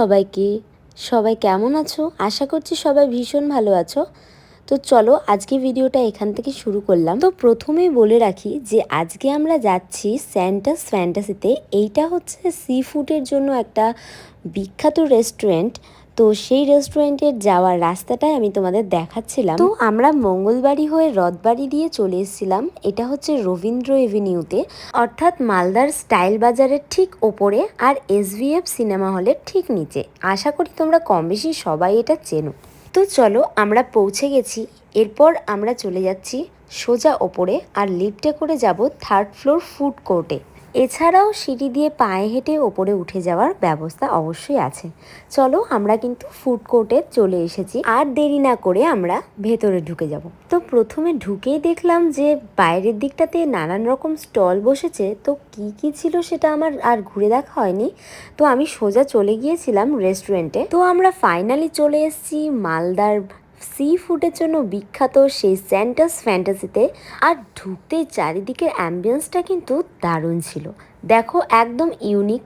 সবাইকে। সবাই কেমন আছো? আশা করছি সবাই ভীষণ ভালো আছো। তো চলো আজকে ভিডিওটা এখান থেকে শুরু করলাম। তো প্রথমেই বলে রাখি যে আজকে আমরা যাচ্ছি স্যান্টাস ফ্যান্টাসিতে। এইটা হচ্ছে সি ফুডের জন্য একটা বিখ্যাত রেস্টুরেন্ট। তো সেই রেস্টুরেন্টের যাওয়ার রাস্তাটাই আমি তোমাদের দেখাচ্ছিলাম। তো আমরা মঙ্গলবাড়ি হয়ে রথবাড়ি দিয়ে চলে এসেছিলাম। এটা হচ্ছে রবীন্দ্র এভিনিউতে। অর্থাৎ মালদার স্টাইল বাজারের ঠিক ওপরে আর এসভিএফ সিনেমা হলের ঠিক নিচে। আশা করি তোমরা কম বেশি সবাই এটা চেনো। তো চলো আমরা পৌঁছে গেছি। এরপর আমরা চলে যাচ্ছি সোজা ওপরে আর লিফটে করে যাব থার্ড ফ্লোর ফুড কোর্টে এছাড়াও সিঁড়ি দিয়ে পায়ে হেঁটে ওপরে উঠে যাওয়ার ব্যবস্থা অবশ্যই আছে। চলো আমরা কিন্তু ফুড কোর্টে চলে এসেছি। আর দেরি না করে আমরা ভেতরে ঢুকে যাব। তো প্রথমে ঢুকেই দেখলাম যে বাইরের দিকটাতে নানান রকম স্টল বসেছে। তো কি কি ছিল সেটা আমার আর ঘুরে দেখা হয়নি। তো আমি সোজা চলে গিয়েছিলাম রেস্টুরেন্টে তো আমরা ফাইনালি চলে এসেছি মালদার সি ফুডের জন্য বিখ্যাত সেই স্যান্টাস ফ্যান্টাসিতে আর ঢুকতেই চারিদিকের অ্যাম্বিয়েন্সটা কিন্তু দারুণ ছিল। দেখো, একদম ইউনিক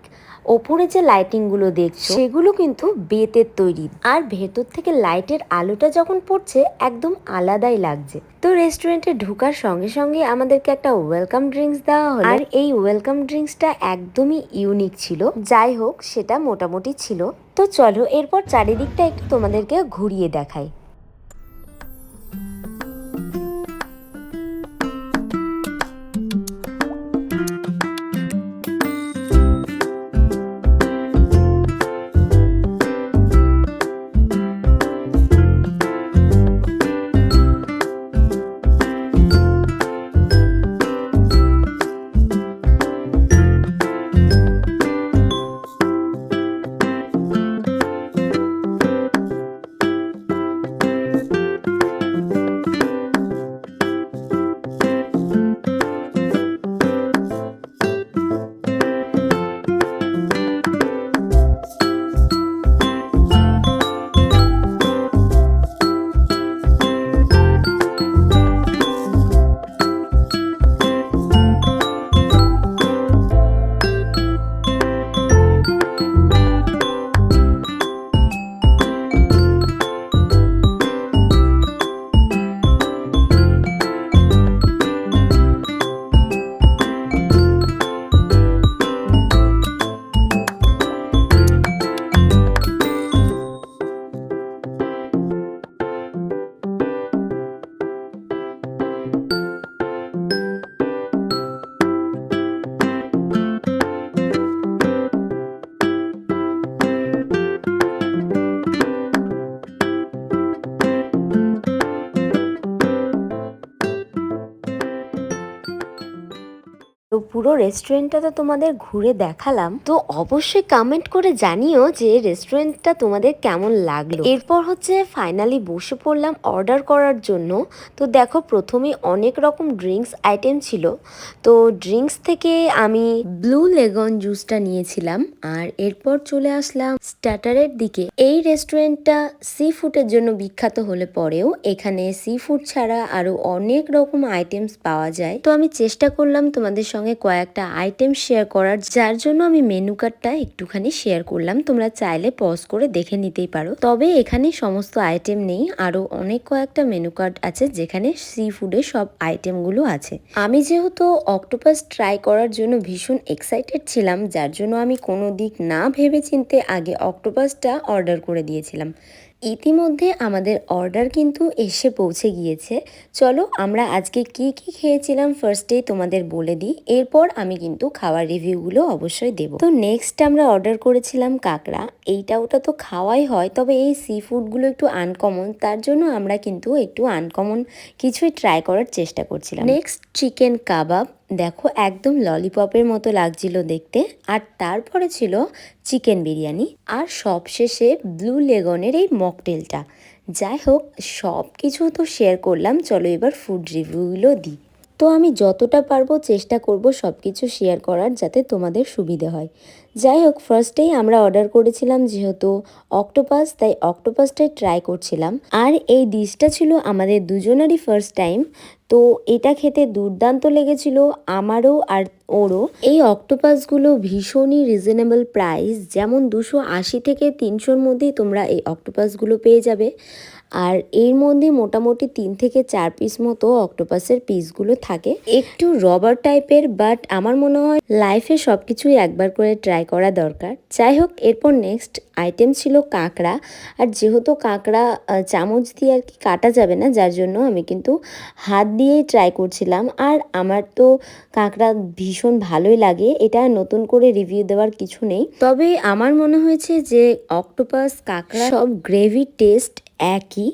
ওপরে যে লাইটিংগুলো দেখছ, সেগুলো কিন্তু বেতের তৈরি। আর ভেতর থেকে লাইটের আলোটা যখন পড়ছে, একদম আলাদাই লাগছে। তো রেস্টুরেন্টে ঢোকার সঙ্গে সঙ্গে আমাদেরকে একটা ওয়েলকাম ড্রিঙ্কস দেওয়া হলো। আর এই ওয়েলকাম ড্রিঙ্কসটা একদমই ইউনিক ছিল। যাই হোক, সেটা মোটামুটি ছিল। তো চলো, এরপর চারিদিকটা একটু তোমাদেরকে ঘুরিয়ে দেখাই। পুরো রেস্টুরেন্টটা তো তোমাদের ঘুরে দেখালাম। তো অবশ্যই কমেন্ট করে জানিও যে রেস্টুরেন্টটা তোমাদের কেমন লাগল। এরপর হচ্ছে ফাইনালি বসে পড়লাম অর্ডার করার জন্য। তো দেখো প্রথমে অনেক রকম ড্রিঙ্কস আইটেম ছিল। তো ড্রিঙ্কস থেকে আমি ব্লু লেগন জুসটা নিয়েছিলাম। আর এরপর চলে আসলাম স্টার্টারের দিকে। এই রেস্টুরেন্টটা সি ফুডের জন্য বিখ্যাত হলে পরেও এখানে সি ফুড ছাড়া আরও অনেক রকম আইটেমস পাওয়া যায়। তো আমি চেষ্টা করলাম তোমাদের সঙ্গে কয়েকটা আইটেম শেয়ার করার, যার জন্য আমি মেনু কার্ডটা একটুখানি শেয়ার করলাম। তোমরা চাইলে পজ করে দেখে নিতেই পারো। তবে এখানে সমস্ত আইটেম নেই, আরও অনেক কয়েকটা মেনু কার্ড আছে, যেখানে সি ফুডের সব আইটেমগুলো আছে। আমি যেহেতু অক্টোপাস ট্রাই করার জন্য ভীষণ এক্সাইটেড ছিলাম, যার জন্য আমি কোনো দিক না ভেবে চিনতে আগে অক্টোপাসটা অর্ডার করে দিয়েছিলাম। ইতিমধ্যে আমাদের অর্ডার কিন্তু এসে পৌঁছে গিয়েছে। চলো আমরা আজকে কি কি খেয়েছিলাম ফার্স্টেই তোমাদের বলে দিই। এরপর আমি কিন্তু খাওয়ার রিভিউগুলো অবশ্যই দেব। তো নেক্সট আমরা অর্ডার করেছিলাম কাঁকড়া। এইটা ওটা তো খাওয়াই হয়, তবে এই সি ফুডগুলো একটু আনকমন তার জন্য আমরা কিন্তু একটু আনকমন কিছুই ট্রাই করার চেষ্টা করছিলাম। নেক্সট চিকেন কাবাব দেখো একদম ললিপপের মতো লাগছিল দেখতে। আর তারপরে ছিল চিকেন বিরিয়ানি। আর সবশেষে ব্লু লেগনের এই মকটেলটা। যাই হোক সব কিছু তো শেয়ার করলাম। চলো এবার ফুড রিভিউগুলো দিই। তো আমি যতটা পারব চেষ্টা করব সব কিছু শেয়ার করার যাতে তোমাদের সুবিধে হয়। যাই হোক ফার্স্টেই আমরা অর্ডার করেছিলাম যেহেতু অক্টোপাস তাই অক্টোপাসটাই ট্রাই করছিলাম। আর এই ডিশটা ছিল আমাদের দুজনেরই ফার্স্ট টাইম তো এটা খেতে দুর্দান্ত লেগেছিল আমারও আর ওরও। এই অক্টোপাসগুলো ভীষণই রিজনেবল প্রাইস যেমন দুশো আশি থেকে তিনশোর মধ্যেই তোমরা এই অক্টোপাসগুলো পেয়ে যাবে। আর এর মধ্যে মোটামুটি তিন থেকে চার পিস মতো অক্টোপাসের পিসগুলো থাকে। একটু রবার টাইপের বাট আমার মনে হয় লাইফে সব কিছুই একবার করে ট্রাই করা দরকার। যাই হোক, এরপর নেক্সট আইটেম ছিল কাঁকড়া। আর যেহেতু কাঁকড়া চামচ দিয়ে আর কি কাটা যাবে না যার জন্য আমি কিন্তু হাত দিয়েই ট্রাই করছিলাম। আর আমার তো কাঁকড়া ভীষণ ভালোই লাগে এটা নতুন করে রিভিউ দেওয়ার কিছু নেই। তবে আমার মনে হয়েছে যে অক্টোপাস কাঁকড়া সব গ্রেভি টেস্ট একই।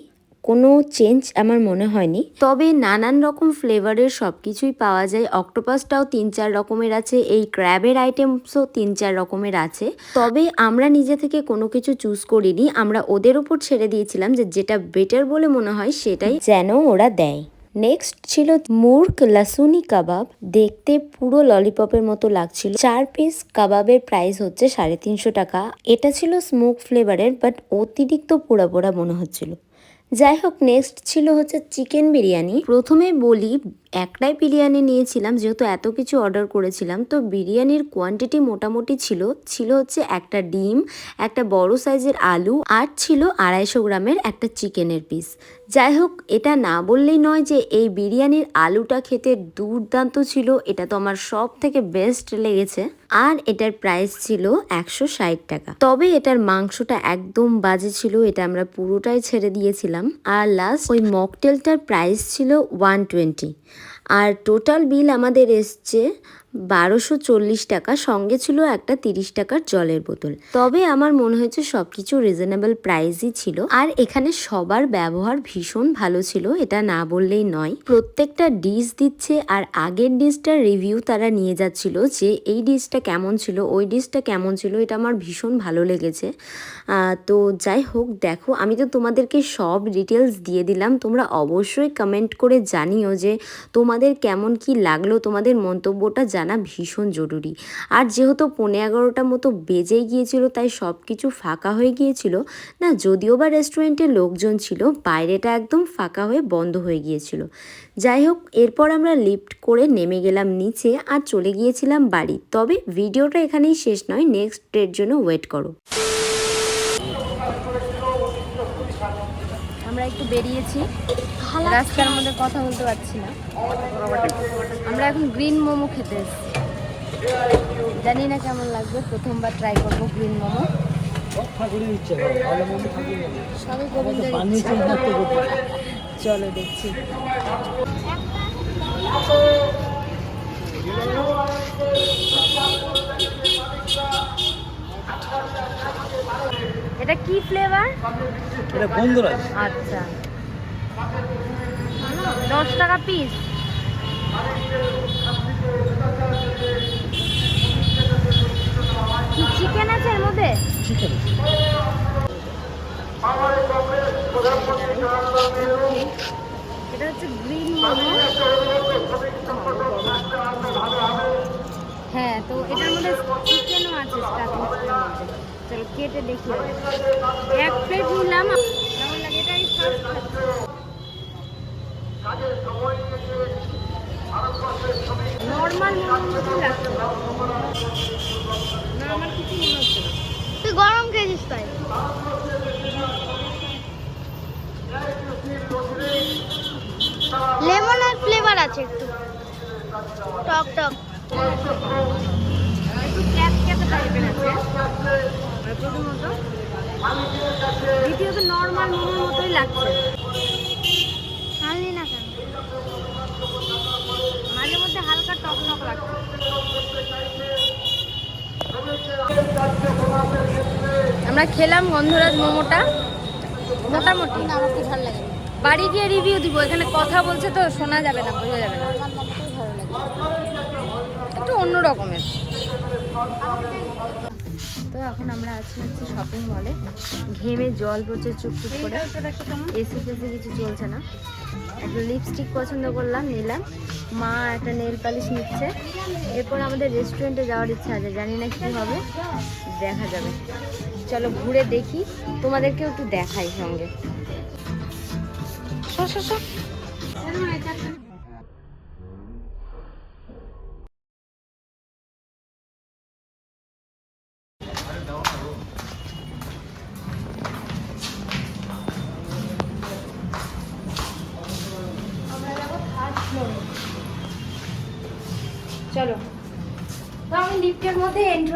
কোনো চেঞ্জ আমার মনে হয়নি। তবে নানান রকম ফ্লেভারের সব কিছুই পাওয়া যায়। অক্টোপাসটাও তিন চার রকমের আছে এই ক্র্যাবের আইটেমসও তিন চার রকমের আছে। তবে আমরা নিজে থেকে কোনো কিছু চুজ করিনি। আমরা ওদের উপর ছেড়ে দিয়েছিলাম যে যেটা বেটার বলে মনে হয় সেটাই যেন ওরা দেয়। নেক্সট ছিল মুর্গ লাসুনি কাবাব। দেখতে পুরো ললিপপের মতো লাগছিল। চার পিস কাবাবের প্রাইস হচ্ছে সাড়ে তিনশো টাকা। এটা ছিল স্মোক ফ্লেভারের বাট অতিরিক্ত পোড়া পোড়া মনে হচ্ছিল। যাই হোক নেক্সট ছিল হচ্ছে চিকেন বিরিয়ানি। প্রথমে বলি একটাই বিরিয়ানি নিয়েছিলাম, যেহেতু এত কিছু অর্ডার করেছিলাম, তো বিরিয়ানির কোয়ান্টিটি মোটামুটি ছিল ছিল হচ্ছে একটা ডিম, একটা বড় সাইজের আলু, আর ছিল আড়াইশো গ্রামের একটা চিকেনের পিস যাই হোক, এটা না বললেই নয় যে এই বিরিয়ানির আলুটা খেতে দুর্দান্ত ছিল, এটা তো আমার সব থেকে বেস্ট লেগেছে, আর এটার প্রাইস ছিল একশো ষাট টাকা। তবে এটার মাংসটা একদম বাজে ছিল, এটা আমরা পুরোটাই ছেড়ে দিয়েছিলাম, আর লাস্ট ওই মকটেলটার প্রাইস ছিল ওয়ান টোয়েন্টি আর টোটাল বিল আমাদের এসছে বারোশো চল্লিশ টাকা, সঙ্গে ছিল একটা তিরিশ টাকার জলের বোতল। তবে আমার মনে হয়েছে সব কিছু রিজনেবল প্রাইসই ছিল। আর এখানে সবার ব্যবহার ভীষণ ভালো ছিল, এটা না বললেই নয়। প্রত্যেকটা ডিশ দিচ্ছে আর আগের ডিশটার রিভিউ তারা নিয়ে যাচ্ছিল যে এই ডিশটা কেমন ছিল, ওই ডিশটা কেমন ছিল, এটা আমার ভীষণ ভালো লেগেছে। তো যাই হোক, দেখো, আমি তো তোমাদেরকে সব ডিটেলস দিয়ে দিলাম। তোমরা অবশ্যই কমেন্ট করে জানিও যে তোমাদের কেমন কি লাগল, তোমাদের মন্তব্যটা জানা ভীষণ জরুরি। আর যেহেতু পৌনে এগারোটা মতো বেজে গিয়েছিল, তাই সব কিছু ফাঁকা হয়ে গিয়েছিল। না, যদিও বা রেস্টুরেন্টে লোকজন ছিল, বাইরেটা একদম ফাঁকা হয়ে বন্ধ হয়ে গিয়েছিল। যাই হোক, এরপর আমরা লিফট করে নেমে গেলাম নিচে আর চলে গিয়েছিলাম বাড়ি। তবে ভিডিওটা এখানেই শেষ নয়, নেক্সট ডের জন্য ওয়েট করো। একটু বেরিয়েছি। রাস্তার মধ্যে কথা বলতে পারছি না। আমরা এখন গ্রিন মোমো খেতে এসেছি। জানি না কেমন লাগবে, প্রথমবার ট্রাই করব গ্রিন মোমো। চলো দেখছি। এটা কি ফ্লেভার এটা গন্ধরাজ আচ্ছা। দশ টাকা পিস কি চিকেন আছে এর মধ্যে? চিকেন এটা হচ্ছে গ্রিন মোমো হ্যাঁ তো এটার মধ্যে চিকেনও আছে স্টাফিং চলো, কেটে দেখি। এক প্লেট নিলাম তুই গরম খেয়েছিস তাই? লেমনের ফ্লেভার আছে একটু। টক টক একটু ক্যাপ ক্যাপে টাইপের আছে দ্বিতীয়ত নর্মাল মোমোর মতোই লাগছে। আনলি না কেন? মাঝে মধ্যে হালকা টক টক লাগছে। আমরা খেলাম গন্ধরাজ মোমোটা। মোটামুটি। আমার খুব ভালো লাগে। বাড়ি গিয়ে রিভিউ দিব এখানে কথা বলছে তো শোনা যাবে না বোঝা যাবে না। একটু অন্য রকমের তো এখন আমরা আছি হচ্ছে শপিং মলে ঘেমে জল পড়ছে চুপচুপ করে। এসি টেসি কিছু চলছে না। একটা লিপস্টিক পছন্দ করলাম, নিলাম। মা একটা নেল পালিশ নিচ্ছে। এরপর আমাদের রেস্টুরেন্টে যাওয়ার ইচ্ছা আছে। জানি না কী হবে। দেখা যাবে। চলো ঘুরে দেখি। তোমাদেরকেও একটু দেখাই সঙ্গে।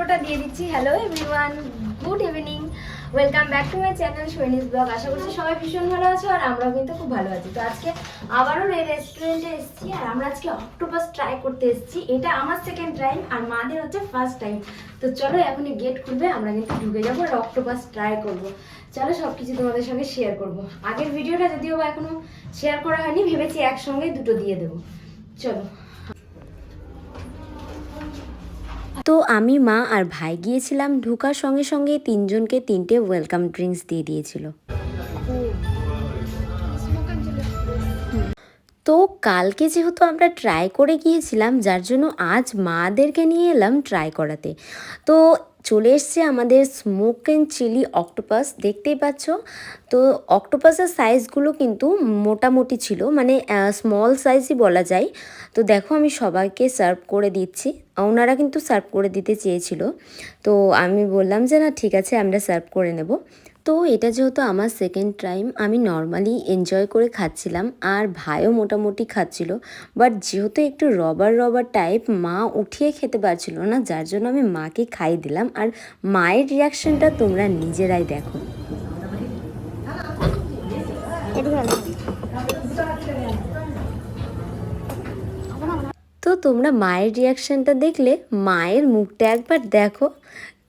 ইন্ট্রোটা দিয়ে দিচ্ছি। Hello everyone good evening welcome back to my channel সৈনিস blog আশা করছি সবাই ভীষণ ভালো আছো আর আমরাও কিন্তু খুব ভালো আছি। তো আজকে আবারও এই রেস্টুরেন্টে এসেছি আর আমরা আজকে অক্টোপাস ট্রাই করতে এসেছি। এটা আমার সেকেন্ড টাইম আর মাদের হচ্ছে ফার্স্ট টাইম তো চলো এখনই গেট খুলবে, আমরা কিন্তু ঢুকে যাব আর অক্টোপাস ট্রাই করব। চলো সব কিছু তোমাদের সঙ্গে শেয়ার করব। আগের ভিডিওটা যদিও বা এখনও শেয়ার করা হয়নি, ভেবেছি একসঙ্গে দুটো দিয়ে দেবো। চলো। তো আমি, মা আর ভাই গিয়েছিলাম, ঢুকার সঙ্গে সঙ্গে তিনজনকে তিনটে ওয়েলকাম ড্রিঙ্কস দিয়ে দিয়েছিল। তো কালকে যেহেতু আমরা ট্রাই করে গিয়েছিলাম, যার জন্য আজ মাদেরকে নিয়ে এলাম ট্রাই করাতে। তো চলে এসছে আমাদের স্মোক অ্যান্ড চিলি অক্টোপাস দেখতেই পাচ্ছ? তো অক্টোপাসের সাইজগুলো কিন্তু মোটামুটি ছিল মানে স্মল সাইজই বলা যায়। তো দেখো আমি সবাইকে সার্ভ করে দিচ্ছি। ওনারা কিন্তু সার্ভ করে দিতে চেয়েছিল। তো আমি বললাম যে, না, ঠিক আছে, আমরা সার্ভ করে নেব। তো এটা যেহেতু আমার সেকেন্ড টাইম আমি নর্মালি এনজয় করে খাচ্ছিলাম আর ভাইও মোটামুটি খাচ্ছিল। বাট যেহেতু একটু রবার রবার টাইপ মা উঠিয়ে খেতে পারছিল না, যার জন্য আমি মাকে খাই দিলাম। আর মায়ের রিয়াকশনটা তোমরা নিজেরাই দেখো। তো তোমরা মায়ের রিয়াকশনটা দেখলে, মায়ের মুখটা একবার দেখো।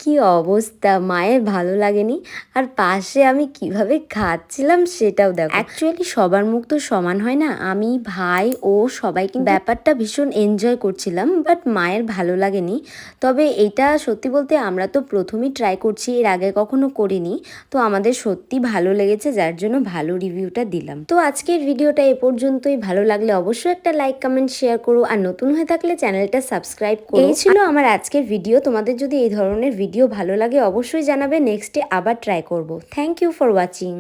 কি অবস্থা মায়ের ভালো লাগেনি? আর পাশে আমি কীভাবে খাচ্ছিলাম সেটাও দেখো। অ্যাকচুয়ালি সবার মুখ তো সমান হয় না। আমি ভাই ও সবাই কিন্তু ব্যাপারটা ভীষণ এনজয় করছিলাম বাট মায়ের ভালো লাগেনি। তবে এটা সত্যি বলতে আমরা তো প্রথমেই ট্রাই করছি এর আগে কখনো করিনি। তো আমাদের সত্যি ভালো লেগেছে যার জন্য ভালো রিভিউটা দিলাম। তো আজকের ভিডিওটা এ পর্যন্তই। ভালো লাগলে অবশ্যই একটা লাইক কমেন্ট শেয়ার করো। আর নতুন হয়ে থাকলে চ্যানেলটা সাবস্ক্রাইব করো। এই ছিল আমার আজকের ভিডিও তোমাদের যদি এই ধরনের ভিডিও ভালো লাগে অবশ্যই জানাবে নেক্সটে আবার ট্রাই করব। Thank you for watching